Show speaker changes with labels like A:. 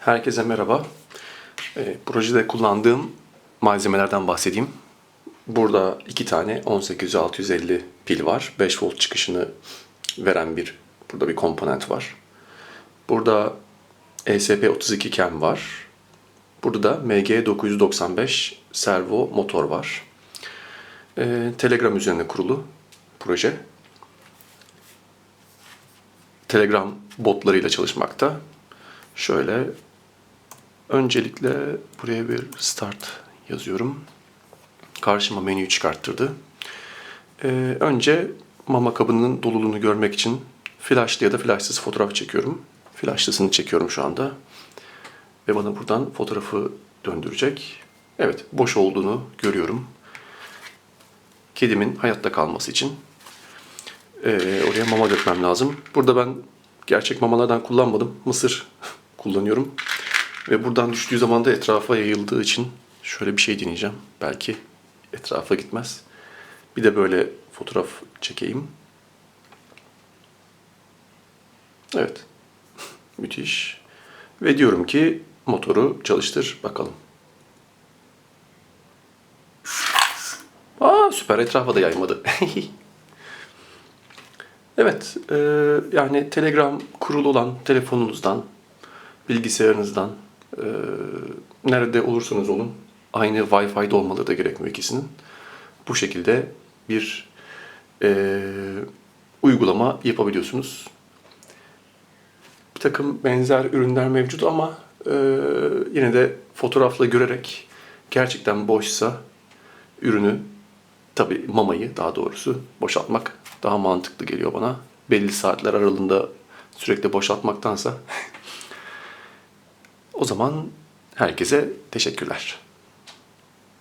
A: Herkese merhaba. Ee, projede kullandığım malzemelerden bahsedeyim. Burada iki tane 18650 pil var. 5 volt çıkışını veren bir burada bir komponent var. Burada E ESP32 cam var. Burada da MG995 servo motor var. Ee, Telegram üzerine kurulu proje. Telegram botlarıyla çalışmakta. Şöyle öncelikle buraya bir start yazıyorum. Karşıma menüyü çıkarttırdı. Ee, önce mama kabının doluluğunu görmek için flashlı ya da flashsız fotoğraf çekiyorum. Flashlısını çekiyorum şu anda. Ve bana buradan fotoğrafı döndürecek. Evet, boş olduğunu görüyorum. Kedimin hayatta kalması için ee, oraya mama dökmem lazım. Burada ben gerçek mamalardan kullanmadım. Mısır kullanıyorum. Ve buradan düştüğü zaman da etrafa yayıldığı için şöyle bir şey deneyeceğim. Belki etrafa gitmez. Bir de böyle fotoğraf çekeyim. Evet. Müthiş. Ve diyorum ki motoru çalıştır bakalım. Aa süper etrafa da yaymadı. Evet, e, yani Telegram kurulu olan telefonunuzdan, bilgisayarınızdan, e, nerede olursanız olun, aynı Wi-Fi'de olmaları da gerekmiyor ikisinin. Bu şekilde bir e, uygulama yapabiliyorsunuz. Bir takım benzer ürünler mevcut ama e, yine de fotoğrafla görerek gerçekten boşsa ürünü tabii mamayı daha doğrusu boşaltmak daha mantıklı geliyor bana. Belli saatler aralığında sürekli boşaltmaktansa. O zaman herkese teşekkürler.